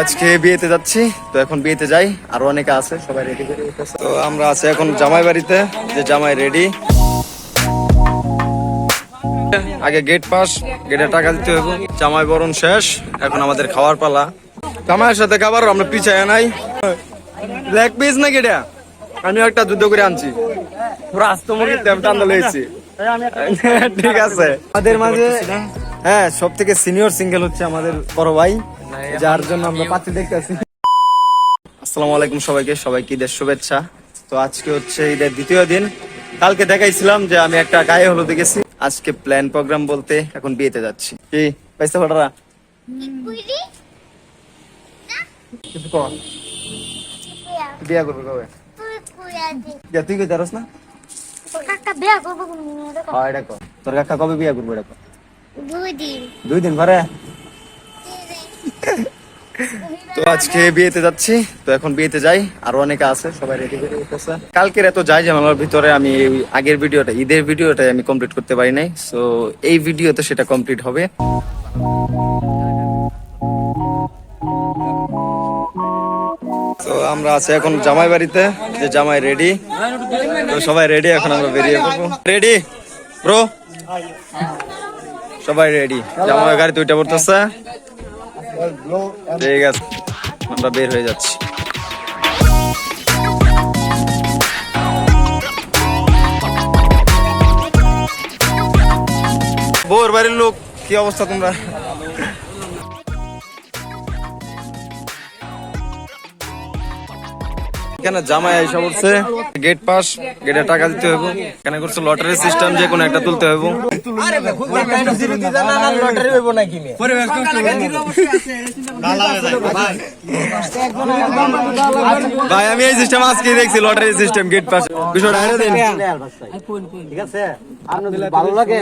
আজকে বিয়েতে যাচ্ছি, তো এখন বিয়েতে যাই, আরও অনেকে আছে, সবাই রেডি করে তো আমরা আছি এখন জামাই বাড়িতে যে জামাই রেডি আগে গেট পাস গেটে টাকা দিতে হবে জামাই বরণ শেষ, এখন আমাদের খাওয়ার পালা। জামাইয়ের সাথে খাবার আমরা পিছায় নাই। লেগ পিস না গেটা আমি একটা যুদ্ধ করে আনছি। পুরো আস্ত টান্দা লয়েছি ঠিক আছে। আমাদের মাঝে হ্যাঁ সব থেকে সিনিয়র সিঙ্গেল হচ্ছে আমাদের বড় ভাই। যার জন্য আমরা পাচ্ছি দেখতেছি। আসসালামু আলাইকুম সবাইকে সবাইকে ঈদের শুভেচ্ছা। তো আজকে হচ্ছে ঈদের দ্বিতীয় দিন। কালকে দেখাইছিলাম যে আমি একটা গায়ে হলুদে গেছি আজকে প্ল্যান প্রোগ্রাম বলতে এখন বিয়েতে যাচ্ছি। কি পাইছে ফটারা কিছু কর। বিয়া করবে কবে? তুই জানোস না? হ্যাঁ তোর কাকা কবে বিয়া করবে এটা কর। দুই দিন পরে? তো আজকে বিয়েতে যাচ্ছি, তো এখন বিয়েতে যাই, আরও অনেকে আছে, সবাই রেডি করে রেখেছে কালকের এত যাই ঝামেলার ভিতরে আমি আগের ভিডিওটা, ঈদের ভিডিওটা আমি কমপ্লিট করতে পারি নাই সো এই ভিডিওতে সেটা কমপ্লিট হবে। তো আমরা আছি এখন জামাই বাড়িতে, যে জামাই রেডি তো সবাই রেডি এখন আমরা বেরিয়ে পড়ব। রেডি ব্রো সবাই রেডি জামাই গাড়ি দুইটা পড়তেছে। ঠিক আছে আমরা বের হয়ে যাচ্ছি। বউর বাড়ির লোক কি অবস্থা তোমরা? এখানে জামাই এসে পড়ছে। গেট পাস গেটে টাকা দিতে হবে এখানে করছে লটারি সিস্টেম যে কোনো একটা তুলতে হবে। ভাই। আমি এই সিস্টেম আজকে দেখছি লটারি সিস্টেম গেট পাস বিষয়টা হেরে দিন। ঠিক আছে? ভালো লাগে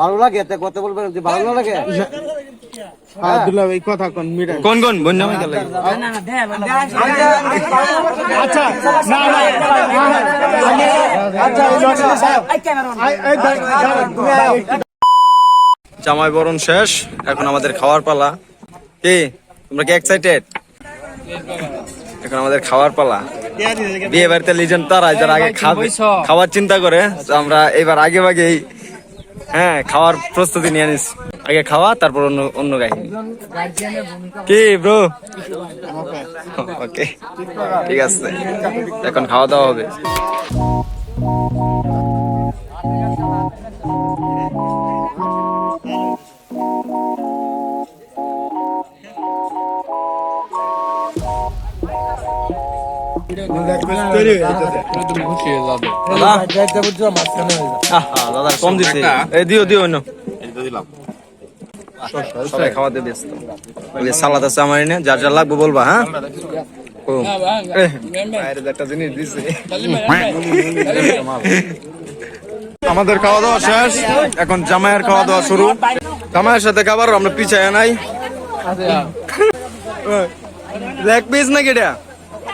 ভালো লাগে কথা বলবেন? ভালো লাগে? আব্দুল্লাহ ভাই কথা কোন মিরা কোন কোন লাগে আচ্ছা না না আচ্ছা জামাই বরণ শেষ এখন আমাদের খাওয়ার পালা। কি তোমরা কি এক্সাইটেড এখন আমাদের খাওয়ার পালা। বিয়ে বাড়িতে লিজেন তারা যারা আগে খাবে খাওয়ার চিন্তা করে আমরা এবার আগে ভাগেই হ্যাঁ খাওয়ার প্রস্তুতি নিয়ে নিস। আগে খাওয়া তারপর অন্য অন্য গাই। কি ব্রো? ওকে ঠিক আছে। এখন খাওয়া দাওয়া হবে। দাদা? কম এই দিও দিও অন্য। সবাই খাওয়াতে ব্যস্ত। সালাদ আছে আমার এনে, যার লাগবে বলবা হ্যাঁ? আমাদের খাওয়া দাওয়া শেষ, এখন জামাইয়ের খাওয়া দাওয়া শুরু। জামাইয়ের সাথে খাবার, আমরা পিছায় নাই। লেগ পিস নাকি এটা?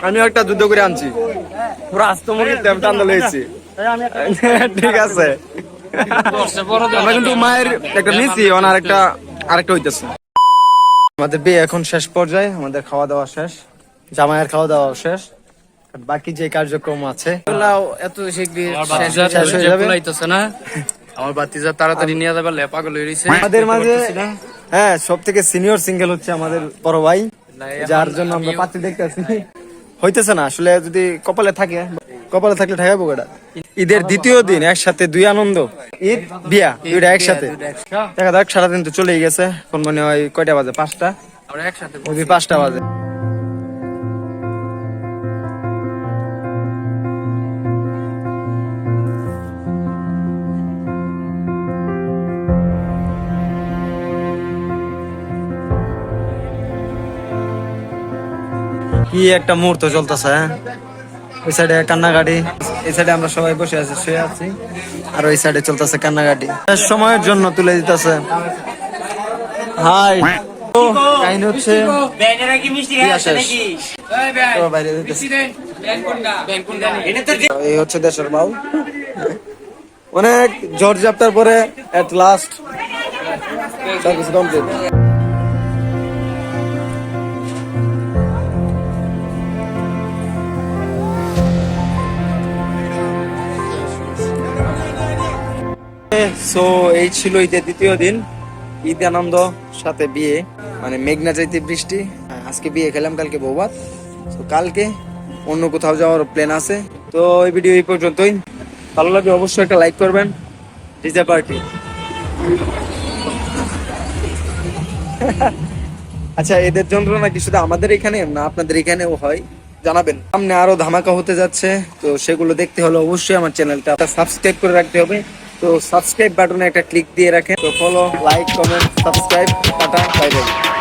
আমি একটা যুদ্ধ করে আনছি। দাম টান্দা লয়েছি ঠিক আছে। কিন্তু মায়ের একটা নিছি, ওনার একটা আরেকটা হইতেছে। আমাদের বিয়ে এখন শেষ পর্যায়ে আমাদের খাওয়া দাওয়া শেষ জামাইয়ের খাওয়া দাওয়া শেষ। বাকি যে কার্যক্রম আছে এত শিগগির শেষ হয়ে যাবে। না। আমার বাতিজা তাড়াতাড়ি নিয়ে যাবে লেপা গুলো আমাদের মাঝে হ্যাঁ সব থেকে সিনিয়র সিঙ্গেল হচ্ছে আমাদের বড় ভাই যার জন্য আমরা পাত্রী দেখতেছি হইতেছে না আসলে যদি কপালে থাকে কপালে থাকলে ঠেকাবো এটা ঈদের দ্বিতীয় দিন একসাথে দুই আনন্দ। ঈদ বিয়া দুইটা একসাথে। দেখা যাক সারাদিন তো চলেই গেছে। কোন মনে হয় কয়টা বাজে? পাঁচটা? আমরা একসাথে পাঁচটা বাজে। কি একটা মুহূর্ত চলতেছে হ্যাঁ? ওই সাইডে কান্নাকাটি। এই সাইডে আমরা সবাই বসে আছি, শুয়ে আছি। আর ওই সাইডে চলতেছে কান্নাকাটি। সময়ের জন্য তুলে দিতেছে। হাই। কাহিনী হচ্ছে। এই হচ্ছে দেশের বাউ অনেক ঝাপটার পরে এট লাস্ট কমপ্লিট সো এই ছিল ঈদের দ্বিতীয় দিন। ঈদ আনন্দ, সাথে বিয়ে। মানে মেঘনা চাইতে বৃষ্টি। আজকে বিয়ে খেলাম, কালকে বৌবাত তো কালকে অন্য কোথাও যাওয়ার প্ল্যান আছে। তো, এই ভিডিও এই পর্যন্তই। ভালো লাগলে অবশ্যই একটা লাইক করবেন। DJ party. আচ্ছা এদের যন্ত্রণা কি শুধু আমাদের এখানে? না, আপনাদের এখানেও হয়। জানাবেন। সামনে আরও ধামাকা হতে যাচ্ছে। তো, সেগুলো দেখতে হলে অবশ্যই আমার চ্যানেলটা সাবস্ক্রাইব করে রাখতে হবে। তো সাবস্ক্রাইব বাটনে একটা ক্লিক দিয়ে রাখেন। তো follow like comment subscribe tata bye bye